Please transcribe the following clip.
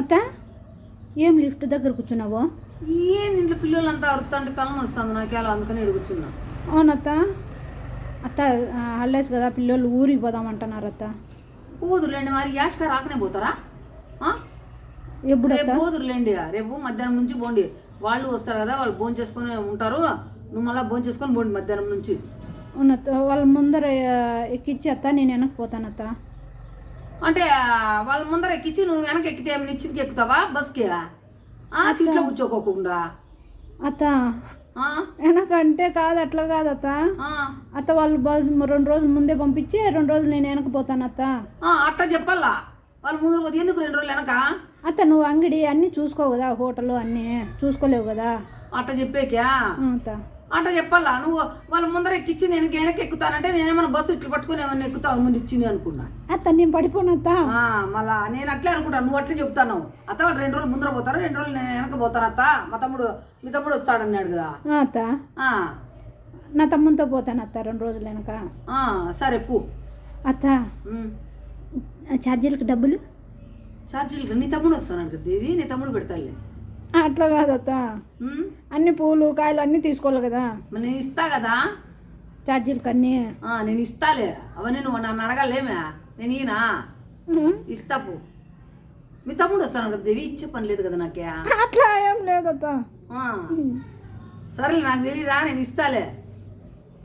అత్త ఏం లిఫ్ట్ దగ్గర కూర్చున్నావు? ఏం ఇంట్లో పిల్లలంతా అరుతుంటే తల వస్తుంది నాకేలా అందుకని ఈడ కూర్చున్నా. అవునత్త. అత్త హాలిడేస్ కదా పిల్లలు ఊరికి పోదామంటున్నారు అత్త. పోదురులేండి మరి యాష్క రాకనే పోతారా? ఎప్పుడు రేపు పోదురులేండి రేపు మధ్యాహ్నం నుంచి పోండి. వాళ్ళు వస్తారు కదా వాళ్ళు భోజనం చేసుకొని ఉంటారు. నువ్వు మళ్ళీ భోజనం చేసుకొని పోండి మధ్యాహ్నం నుంచి. అవునత్త వాళ్ళ ముందర ఎక్కిచ్చి అత్త నేను వెనక్కి పోతానత్త. అంటే వాళ్ళ ముందర ఎక్కించి నువ్వు వెనక ఎక్కితే నిశ్చితకి ఎక్కుతావా బస్కి? ఆ సీట్లో కూర్చోకోకుండా. అత్త? వెనకంటే కాదు అట్లా కాదు అత్త. అత్త వాళ్ళు బస్ రెండు రోజుల ముందే పంపించి రెండు రోజులు నేను వెనక్కి పోతాను అత్త. ఆ, అట్లా చెప్పాలా? వాళ్ళు ముందర పోతే ఎందుకు రెండు రోజులు వెనక? అత్త నువ్వు అంగడి అన్నీ చూసుకోవు కదా హోటల్ అన్నీ చూసుకోలేవు కదా. అట్లా చెప్పేకా అత్త. అట్లా చెప్పాలా? నువ్వు వాళ్ళ ముందర ఎక్కించి నేను వెనక ఎక్కుతానంటే నేనేమైనా బస్సు ఇట్లా పట్టుకుని ఏమైనా ఎక్కుతావు? ముందు ఇచ్చింది అనుకున్నా. అత్త నేను మళ్ళా నేను అట్లే అనుకుంటా. నువ్వు అట్లే చెప్తాను. అత్త వాళ్ళు రెండు రోజులు ముందర పోతారు? రెండు రోజులు నేను వెనక పోతాను అత్త? మా తమ్ముడు మీ తమ్ముడు వస్తాడన్నాడు కదా. అత్త. నా తమ్మునితో పోతాను అత్త రెండు రోజులు వెనక. సరే పో. అత్త. ఛార్జీలకు డబ్బులు? ఛార్జీలు నీ తమ్ముడు వస్తాడు కదా దేవి. నీ తమ్ముడు పెడతాడులే. అట్లా కాదు అత్త. ఉమ్. అన్ని పూలు కాయలు అన్నీ తీసుకోవాలి కదా. నేను ఇస్తా కదా. ఛార్జీలకు అన్నీ ఆ, నేను ఇస్తాలే. అవన్నీ నువ్వు నన్ను అడగలేమే. నేను ఈయనా? ఉహు. ఇస్తా పో. మీ తమ్ముడు వస్తాను కదా దేవి ఇచ్చే పని లేదు కదా నాకే. అట్లా ఏం లేదు అత్త. ఆ. సరేలే నాకు తెలీదా? నేను ఇస్తాలే.